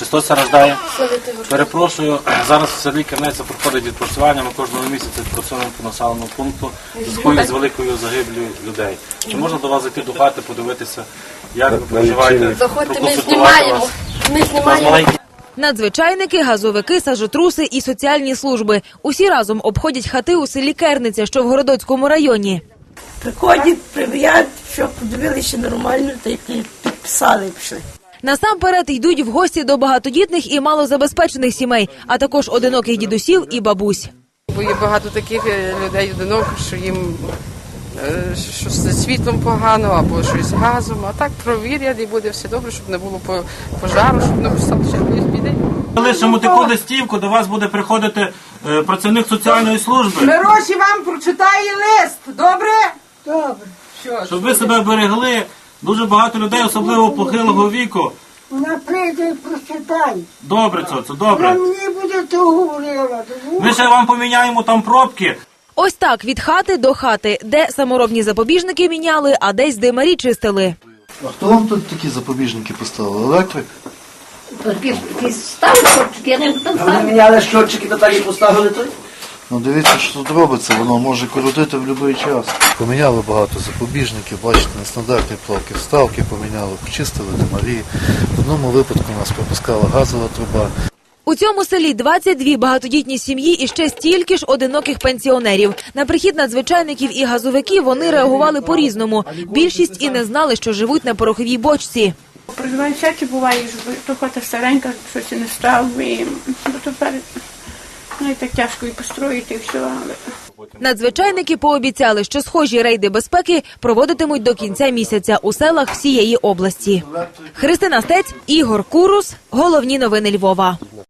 Христос рождає. Перепрошую, зараз в селі Кернеця проходить відпрацювання. Ми кожного місяця відпрацьовуємо по населеному пункту зв'язку з великою загиблю людей. Чи можна до вас зайти до хати, подивитися, як ви проживаєте? Заходьте, ми знімаємо. Ми знімаємо. Надзвичайники, газовики, сажотруси і соціальні служби усі разом обходять хати у селі Керниця, що в Городоцькому районі. Приходять, прив'ят, щоб подивилися нормально, та й підписали пішли. Насамперед йдуть в гості до багатодітних і малозабезпечених сімей, а також одиноких дідусів і бабусь. Бо є багато таких е, людей одиноких, що їм е, щось зі світлом погано або щось з газом. А так провірять і буде все добре, щоб не було по- пожару, щоб не стало ще якоїсь біди. Лишимо таку листівку, до вас буде приходити е, працівник соціальної служби, Мироші вам прочитає лист. Добре? добре, щоб ви себе берегли. Дуже багато людей, особливо похилого віку. Вона прийде і прочитає. Добре, це Вона добре. мені буде то говорила. Ми ще вам поміняємо там пробки. Ось так від хати до хати, де саморобні запобіжники міняли, а десь димарі чистили. А хто вам тут такі запобіжники поставив? Електрик? Вони міняли щотчики, то так і поставили той. Ну дивіться, що тут робиться, воно може коротити в будь-який час. Поміняли багато запобіжників, бачите, нестандартні плавки вставки поміняли, почистили димарі. В одному випадку нас пропускала газова труба. У цьому селі 22 багатодітні сім'ї і ще стільки ж одиноких пенсіонерів. На прихід надзвичайників і газовиків вони реагували по-різному. Більшість і не знали, що живуть на пороховій бочці. Проживаю всяке буває, що то хата старенька, щось не став, і бо тепер ну, так тяжко і построїти, все, Надзвичайники пообіцяли, що схожі рейди безпеки проводитимуть до кінця місяця у селах всієї області. Христина Стець, Ігор Курус. Головні новини Львова.